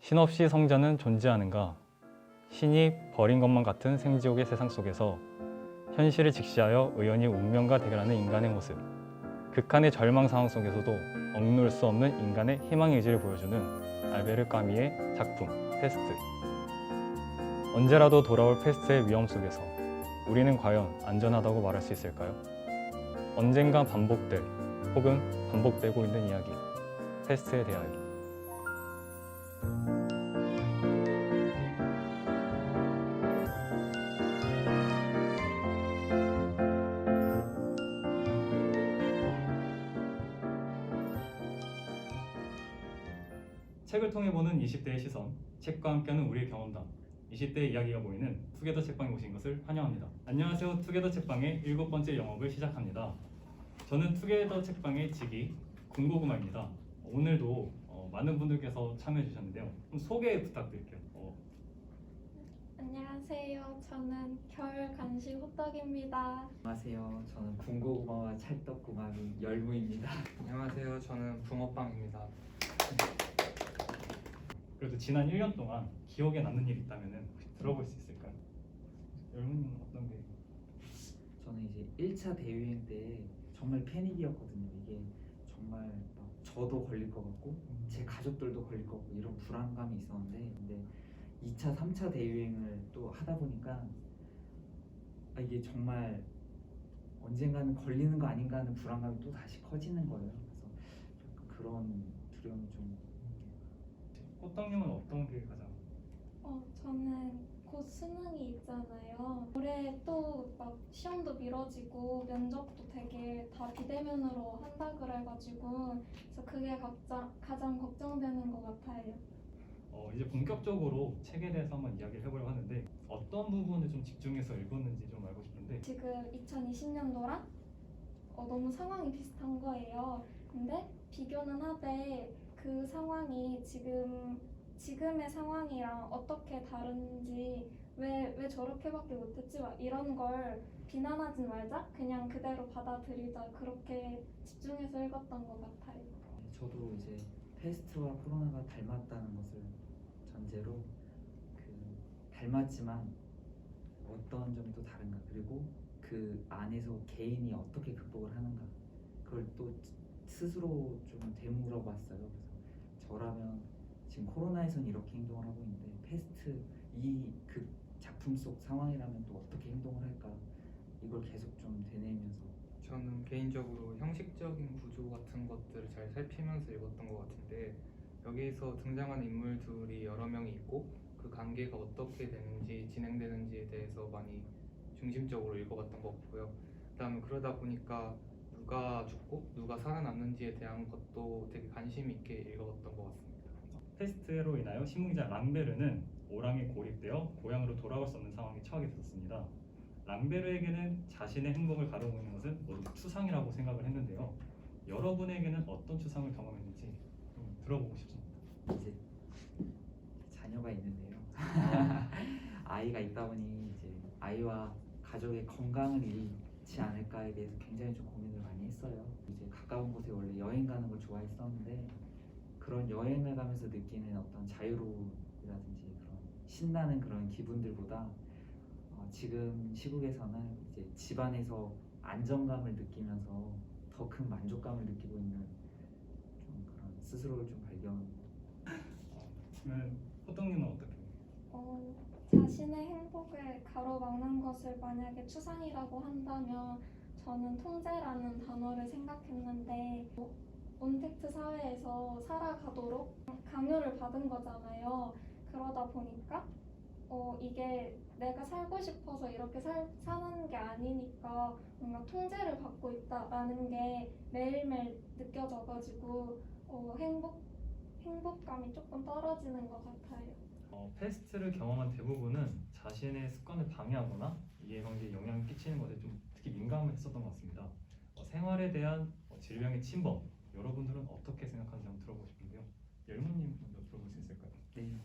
신 없이 성자는 존재하는가? 신이 버린 것만 같은 생지옥의 세상 속에서 현실을 직시하여 의연히 운명과 대결하는 인간의 모습. 극한의 절망 상황 속에서도 억누를 수 없는 인간의 희망의 의지를 보여주는 알베르 까미의 작품 페스트. 언제라도 돌아올 페스트의 위험 속에서 우리는 과연 안전하다고 말할 수 있을까요? 언젠가 반복될 혹은 반복되고 있는 이야기 페스트에 대하여. 책을 통해 보는 20대의 시선, 책과 함께하는 우리의 경험담, 20대의 이야기가 보이는 투게더 책방에 오신 것을 환영합니다. 안녕하세요. 투게더 책방의 일곱 번째 영업을 시작합니다. 저는 투게더 책방의 직위 군고구마입니다. 오늘도 어, 많은 분들께서 참여해 주셨는데요. 좀 소개 부탁드릴게요. 어, 안녕하세요. 저는 겨울 간식 호떡입니다. 안녕하세요. 저는 군고구마와 찰떡궁합인 열무입니다. 안녕하세요. 저는 붕어빵입니다. 그래도 지난 1년 동안 기억에 남는 일 있다면 혹시 들어볼 수 있을까요? 여러분 어떤 게? 저는 이제 1차 대유행 때 정말 패닉이었거든요. 이게 정말 막 저도 걸릴 것 같고 제 가족들도 걸릴 것 같고 이런 불안감이 있었는데 근데 2차, 3차 대유행을 또 하다 보니까 아, 이게 정말 언젠가는 걸리는 거 아닌가 하는 불안감이 또 다시 커지는 거예요. 그래서 그런 두려움이 좀 호떡님은 어떤 게 가장? 어, 저는 곧 수능이 있잖아요. 올해 또 막 시험도 미뤄지고 면접도 되게 다 비대면으로 한다 그래가지고 그래서 그게 각자, 가장 걱정되는 것 같아요. 어, 이제 본격적으로 책에 대해서 한번 이야기를 해보려고 하는데 어떤 부분을 좀 집중해서 읽었는지 좀 알고 싶은데 지금 2020년도랑 어, 너무 상황이 비슷한 거예요. 근데 비교는 하되 그 상황이 지금 지금의 상황이랑 어떻게 다른지 왜, 왜 저렇게밖에 못했지? 막 이런 걸 비난하진 말자. 그냥 그대로 받아들이자. 그렇게 집중해서 읽었던 것 같아요. 네, 저도 이제 페스트와 코로나가 닮았다는 것을 전제로 그 닮았지만 어떤 점이 또 다른가? 그리고 그 안에서 개인이 어떻게 극복을 하는가? 그걸 또 스스로 좀 되물어 봤어요. 그래서 저라면 지금 코로나에선 이렇게 행동을 하고 있는데 페스트 이 그 작품 속 상황이라면 또 어떻게 행동을 할까 이걸 계속 좀 되뇌면서 저는 개인적으로 형식적인 구조 같은 것들을 잘 살피면서 읽었던 것 같은데 여기서 등장하는 인물들이 여러 명이 있고 그 관계가 어떻게 되는지 진행되는지에 대해서 많이 중심적으로 읽어봤던 것 같고요. 그다음에 그러다 보니까 누가 죽고 누가 살아남는지에 대한 것도 되게 관심 있게 읽어봤던 것 같습니다. 페스트로 인하여 신문기자 랑베르는 오랑에 고립되어 고향으로 돌아갈 수 없는 상황에 처하게 되었습니다. 랑베르에게는 자신의 행복을 가로막는 것은 모두 추상이라고 생각을 했는데요. 여러분에게는 어떤 추상을 경험했는지 좀 들어보고 싶습니다. 이제 자녀가 있는데요. 아이가 있다 보니 이제 아이와 가족의 건강을 잃지 않을까에 대해서 굉장히 좀 고민을 많이 했어요. 이제 가까운 곳에 원래 여행 가는 걸 좋아했었는데 그런 여행을 가면서 느끼는 어떤 자유로움이라든지 그런 신나는 그런 기분들보다 어, 지금 시국에서는 이제 집안에서 안정감을 느끼면서 더 큰 만족감을 느끼고 있는 좀 그런 스스로를 좀 발견 그러면 호떡님은 어떻게? 어, 자신의 행복을 가로막는 것을 만약에 추상이라고 한다면 저는 통제라는 단어를 생각했는데 뭐, 온택트 사회에서 살아가도록 강요를 받은 거잖아요. 그러다 보니까 어, 이게 내가 살고 싶어서 이렇게 살, 사는 게 아니니까 뭔가 통제를 받고 있다라는 게 매일매일 느껴져가지고 어, 행복, 행복감이 조금 떨어지는 것 같아요. 어, 페스트를 경험한 대부분은 자신의 습관을 방해하거나 이해 관계에 영향을 끼치는 것에 좀 특히 민감했었던 것 같습니다. 어, 생활에 대한 어, 질병의 침범 여러분들은 어떻게 생각하는지 한번 들어보고 싶은데요. 열무님 먼저 들어볼 수 있을까요? 네.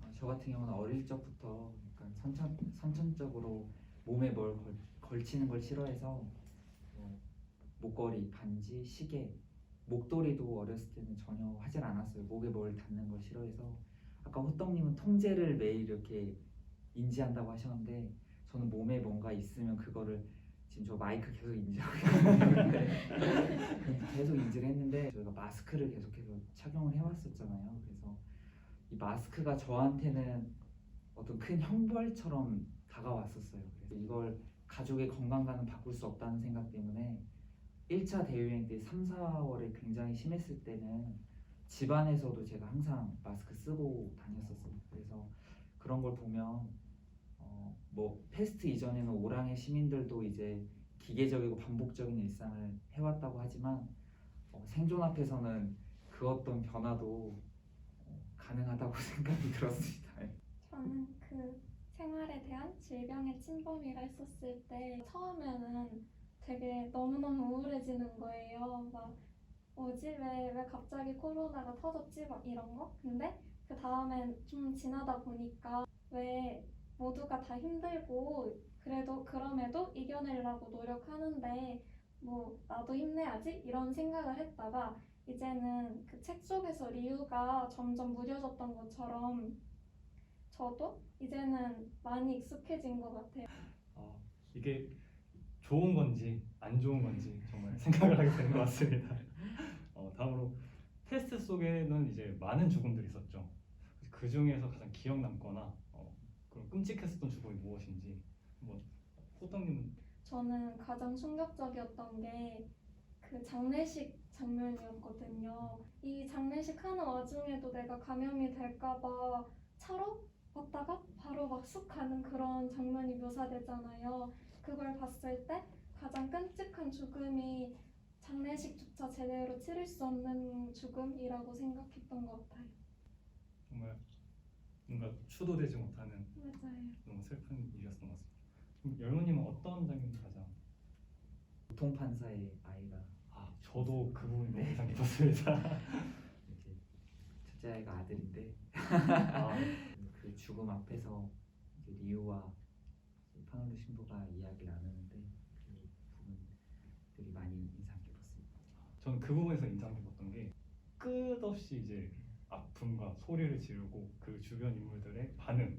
어, 저 같은 경우는 어릴 적부터 약간 선천, 선천적으로 몸에 뭘 걸, 걸치는 걸 싫어해서 뭐 목걸이, 반지, 시계, 목도리도 어렸을 때는 전혀 하질 않았어요. 목에 뭘 닿는 걸 싫어해서 아까 호떡님은 통제를 매일 이렇게 인지한다고 하셨는데 저는 몸에 뭔가 있으면 그거를 지금 저 마이크 계속 인지하고 있는데 계속 인지를 했는데 저희가 마스크를 계속해서 착용을 해왔었잖아요. 그래서 이 마스크가 저한테는 어떤 큰 형벌처럼 다가왔었어요. 그래서 이걸 가족의 건강과는 바꿀 수 없다는 생각 때문에 1차 대유행 때 3, 4월에 굉장히 심했을 때는 집안에서도 제가 항상 마스크 쓰고 다녔었어요. 그래서 그런 걸 보면 어, 뭐 패스트 이전에는 오랑의 시민들도 이제 기계적이고 반복적인 일상을 해왔다고 하지만 어, 생존 앞에서는 그 어떤 변화도 어, 가능하다고 생각이 들었습니다. 저는 그 생활에 대한 질병의 침범이라 했었을 때 처음에는 되게 너무너무 우울해지는 거예요. 막 뭐지 왜, 왜 갑자기 코로나가 터졌지 막 이런 거. 근데 그 다음엔 좀 지나다 보니까 왜 모두가 다 힘들고 그래도 그럼에도 이겨내려고 노력하는데 뭐 나도 힘내야지 이런 생각을 했다가 이제는 그 책 속에서 리우가 점점 무뎌졌던 것처럼 저도 이제는 많이 익숙해진 것 같아요. 어, 이게 좋은 건지 안 좋은 건지 정말 생각을 하게 되는 것 같습니다. 어, 다음으로 테스트 속에는 이제 많은 죽음들이 있었죠. 그 중에서 가장 기억 남거나 어, 그런 끔찍했었던 죽음이 무엇인지 뭐 호떡님은 저는 가장 충격적이었던 게 그 장례식 장면이었거든요. 이 장례식 하는 와중에도 내가 감염이 될까봐 차로 왔다가 바로 막 쑥 가는 그런 장면이 묘사되잖아요. 그걸 봤을 때 가장 끔찍한 죽음이 장례식조차 제대로 치를 수 없는 죽음이라고 생각했던 것 같아요. 정말 뭔가 추도되지 못하는 맞아요. 너무 슬픈 일이었던 것 같습니다. 그럼 열무님은 어떤 장면이 가장 보통 판사의 아이가 아 저도 그 부분이 너무 인상 깊었습니다. 이제 첫째 아이가 아들인데 아, 그 죽음 앞에서 이제 리우와 이제 파놀루 신부가 이야기를 나누는데 그 부분들이 많이 인상 깊었습니다. 저는 그 부분에서 인상 깊었던 게 끝없이 이제 아픔과 소리를 지르고 그 주변 인물들의 반응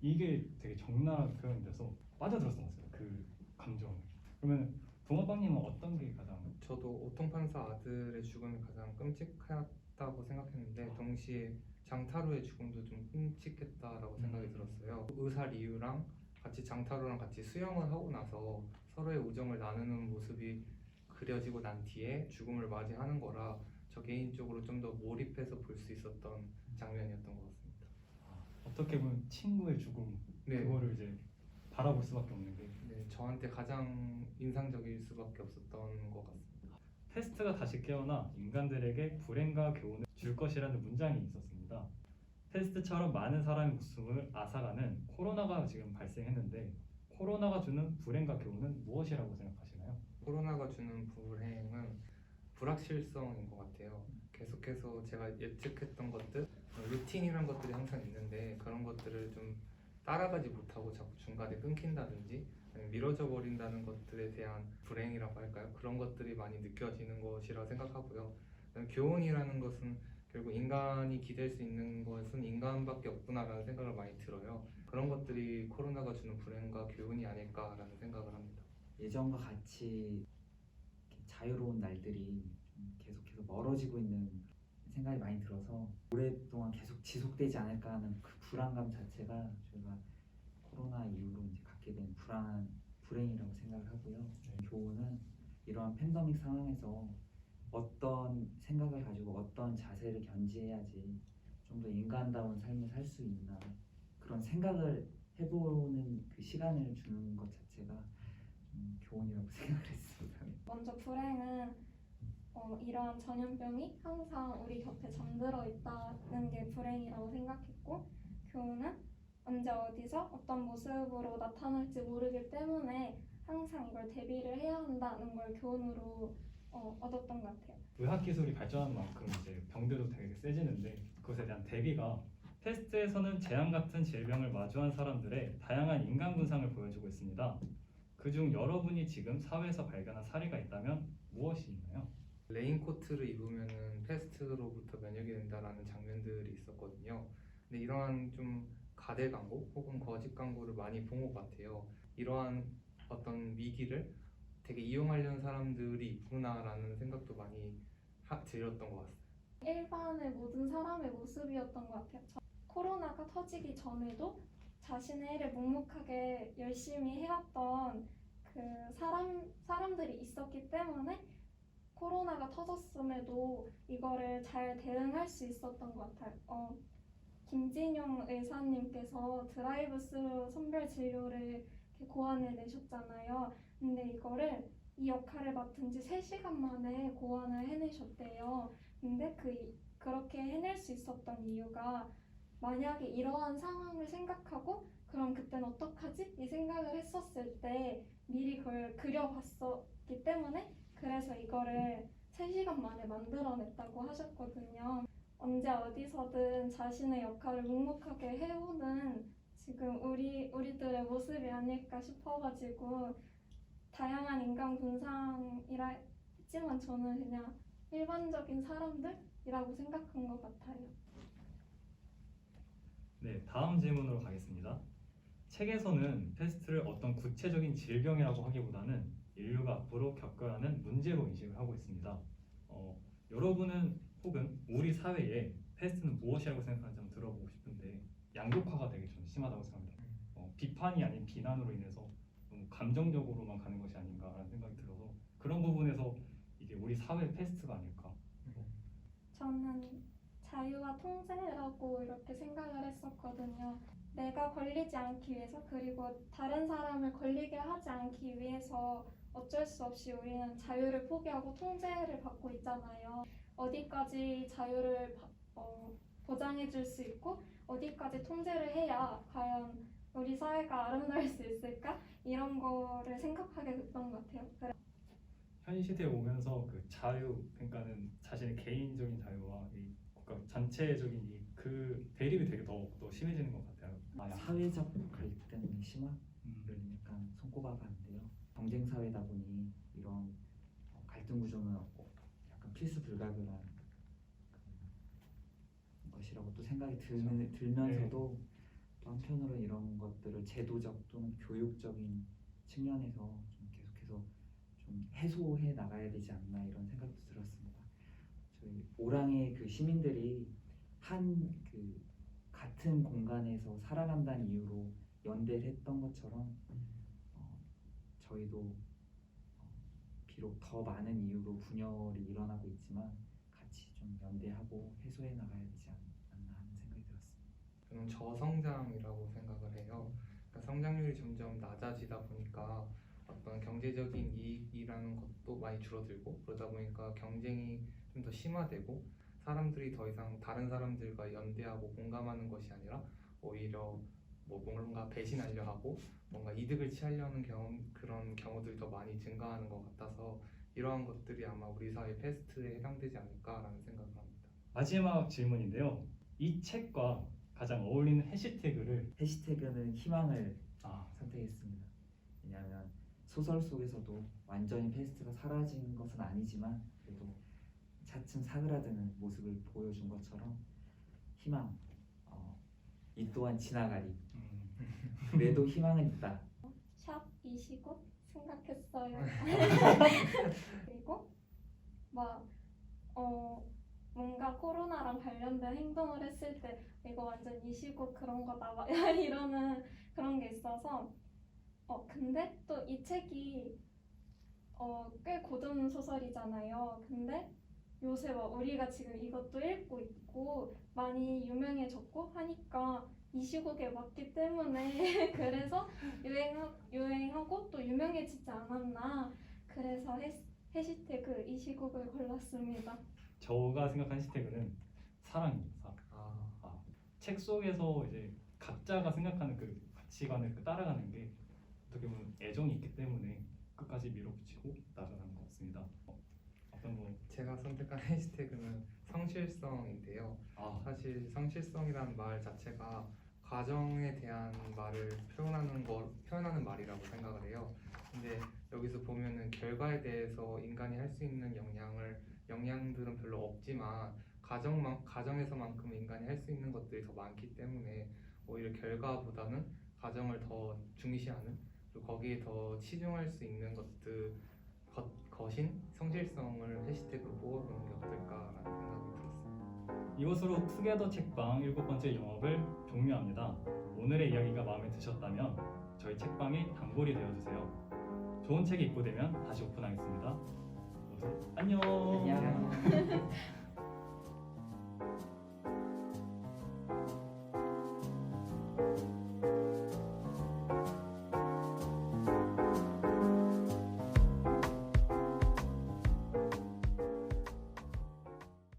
이게 되게 적나라하게 표현돼서 빠져들었던 것 같아요. 그 감정을. 그러면 붕어빵님은 어떤 게 가장 저도 오통판사 아들의 죽음이 가장 끔찍했다고 생각했는데 동시에 장타루의 죽음도 좀 끔찍했다라고 생각이 음. 들었어요. 의사 리유랑 같이 장타루랑 같이 수영을 하고 나서 서로의 우정을 나누는 모습이 그려지고 난 뒤에 죽음을 맞이하는 거라 저 개인적으로 좀 더 몰입해서 볼 수 있었던 장면이었던 것 같습니다. 어떻게 보면 친구의 죽음 네. 그거를 이제 바라볼 수밖에 없는 게 네, 저한테 가장 인상적일 수밖에 없었던 것 같습니다. 테스트가 다시 깨어나 인간들에게 불행과 교훈을 줄 것이라는 문장이 있었습니다. 테스트처럼 많은 사람의 목숨을 앗아가는 코로나가 지금 발생했는데 코로나가 주는 불행과 교훈은 무엇이라고 생각하시나요? 코로나가 주는 불행은 불확실성인 것 같아요. 계속해서 제가 예측했던 것들, 루틴이란 것들이 항상 있는데 그런 것들을 좀 따라가지 못하고 자꾸 중간에 끊긴다든지 미뤄져 버린다는 것들에 대한 불행이라고 할까요? 그런 것들이 많이 느껴지는 것이라 생각하고요. 교훈이라는 것은 결국 인간이 기댈 수 있는 것은 인간밖에 없구나라는 생각을 많이 들어요. 그런 것들이 코로나가 주는 불행과 교훈이 아닐까라는 생각을 합니다. 예전과 같이 자유로운 날들이 좀 계속해서 멀어지고 있는 생각이 많이 들어서 오랫동안 계속 지속되지 않을까 하는 그 불안감 자체가 저희가 코로나 이후로 이제 갖게 된 불안한 불행이라고 생각을 하고요. 교훈은 이러한 팬데믹 상황에서 어떤 생각을 가지고 어떤 자세를 견지해야지 좀 더 인간다운 삶을 살 수 있나 그런 생각을 해보는 그 시간을 주는 것 자체가 좀 교훈이라고 생각을 했습니다. 먼저 불행은 어, 이러한 전염병이 항상 우리 곁에 잠들어 있다는 게 불행이라고 생각했고 교훈은 언제 어디서 어떤 모습으로 나타날지 모르기 때문에 항상 이걸 대비를 해야 한다는 걸 교훈으로 어, 얻었던 것 같아요. 의학 기술이 발전하는 만큼 이제 병들도 되게 세지는데 그것에 대한 대비가 테스트에서는 재앙 같은 질병을 마주한 사람들의 다양한 인간 군상을 보여주고 있습니다. 그중 여러분이 지금 사회에서 발견한 사례가 있다면 무엇이 있나요? 레인코트를 입으면은 패스트로부터 면역이 된다라는 장면들이 있었거든요. 근데 이러한 좀 가대 광고 혹은 거짓 광고를 많이 본 것 같아요. 이러한 어떤 위기를 되게 이용하려는 사람들이 있구나라는 생각도 많이 하, 들었던 것 같아요. 일반의 모든 사람의 모습이었던 것 같아요. 저- 코로나가 터지기 전에도 자신의 일을 묵묵하게 열심히 해왔던 그 사람 사람들이 있었기 때문에 코로나가 터졌음에도 이거를 잘 대응할 수 있었던 것 같아요. 어, 김진용 의사님께서 드라이브 스루 선별 진료를 고안을 내셨잖아요. 근데 이거를 이 역할을 맡은 지 3시간 만에 고안을 해내셨대요. 근데 그 이- 그렇게 해낼 수 있었던 이유가 만약에 이러한 상황을 생각하고 그럼 그땐 어떡하지? 이 생각을 했었을 때 미리 그걸 그려봤었기 때문에 그래서 이거를 3시간 만에 만들어냈다고 하셨거든요. 언제 어디서든 자신의 역할을 묵묵하게 해오는 지금 우리 우리들의 모습이 아닐까 싶어가지고 다양한 인간 군상이라 했지만 저는 그냥 일반적인 사람들이라고 생각한 것 같아요. 네, 다음 질문으로 가겠습니다. 책에서는 패스트를 어떤 구체적인 질병이라고 하기보다는 인류가 앞으로 겪어야 하는 문제로 인식을 하고 있습니다. 어, 여러분은 혹은 우리 사회에 패스트는 무엇이라고 생각하는지 한번 들어보고 싶은데 양극화가 되게 저는 심하다고 생각합니다. 어, 비판이 아닌 비난으로 인해서 너무 감정적으로만 가는 것이 아닌가라는 생각이 들어서 그런 부분에서 이게 우리 사회 패스트가 아닐까. 저는 자유와 통제라고 이렇게 생각을 했었거든요. 내가 걸리지 않기 위해서 그리고 다른 사람을 걸리게 하지 않기 위해서 어쩔 수 없이 우리는 자유를 포기하고 통제를 받고 있잖아요. 어디까지 자유를 바- 어, 보장해 줄 수 있고 어디까지 통제를 해야 과연 우리 사회가 아름다울 수 있을까? 이런 거를 생각하게 됐던 것 같아요. 그래- 현 시대에 오면서 그 자유 그러니까는 자신의 개인적인 자유와 이 국가 전체적인 이 그 대립이 되게 더, 더 심해지는 것 같아요. 아, 야. 사회적 갈등이 심화를 음, 약간 손꼽아봤는데요. 경쟁 사회다 보니 이런 어, 갈등 구조는 어, 약간 필수 불가결한 그런 것이라고 또 생각이 들, 들면서도 또 한편으로 이런 것들을 제도적 또는 교육적인 측면에서 좀 계속해서 좀 해소해 나가야 되지 않나 이런 생각도 들었습니다. 오랑의 그 시민들이 한 그 같은 공간에서 살아간다는 이유로 연대를 했던 것처럼 어, 저희도 어, 비록 더 많은 이유로 분열이 일어나고 있지만 같이 좀 연대하고 해소해 나가야 되지 않, 않나 하는 생각이 들었습니다. 저는 저성장이라고 생각을 해요. 그러니까 성장률이 점점 낮아지다 보니까 어떤 경제적인 이익이라는 것도 많이 줄어들고 그러다 보니까 경쟁이 좀 더 심화되고 사람들이 더 이상 다른 사람들과 연대하고 공감하는 것이 아니라 오히려 뭐 뭔가 배신하려 하고 뭔가 이득을 취하려는 경험 그런 경우들이 더 많이 증가하는 것 같아서 이러한 것들이 아마 우리 사회 패스트에 해당되지 않을까라는 생각을 합니다. 마지막 질문인데요. 이 책과 가장 어울리는 해시태그를 해시태그는 희망을 아, 선택했습니다. 왜냐하면 소설 속에서도 완전히 페스트가 사라진 것은 아니지만 차츰 사그라드는 모습을 보여준 것처럼 희망, 어, 이 또한 지나가리. 음, 그래도 희망은 있다. 샵 이시고 생각했어요. 그리고 막 어, 뭔가 코로나랑 관련된 행동을 했을 때 이거 완전 이시고 그런 거다 막 이러는 그런 게 있어서 어 근데 또 이 책이 어, 꽤 고전 소설이잖아요. 근데 요새 막 우리가 지금 이것도 읽고 있고 많이 유명해졌고 하니까 이 시국에 맞기 때문에 그래서 유행하, 유행하고 또 유명해지지 않았나 그래서 해시, 해시태그 이 시국을 골랐습니다. 저가 생각한 해시태그는 사랑입니다. 사랑. 아, 아, 책 속에서 이제 각자가 생각하는 그 가치관을 그 따라가는 게 어떻게 보면 애정이 있기 때문에 끝까지 밀어붙이고 나아가는 것 같습니다. 어, 어떤 뭐 제가 선택한 해시태그는 성실성인데요. 아, 사실 성실성이라는 말 자체가 가정에 대한 말을 표현하는 거 표현하는 말이라고 생각을 해요. 근데 여기서 보면은 결과에 대해서 인간이 할 수 있는 영향을 영향들은 별로 없지만 가정만 가정에서만큼 인간이 할 수 있는 것들이 더 많기 때문에 오히려 결과보다는 가정을 더 중시하는 그리고 거기에 더 치중할 수 있는 것들 것, 거신 성실성을 해시태그로 뽑아보는 게 어떨까라는 생각이 들었습니다. 이것으로 투게더 책방 일곱 번째 영업을 종료합니다. 오늘의 이야기가 마음에 드셨다면 저희 책방의 단골이 되어주세요. 좋은 책이 입고되면 다시 오픈하겠습니다. 모두 안녕. 안녕.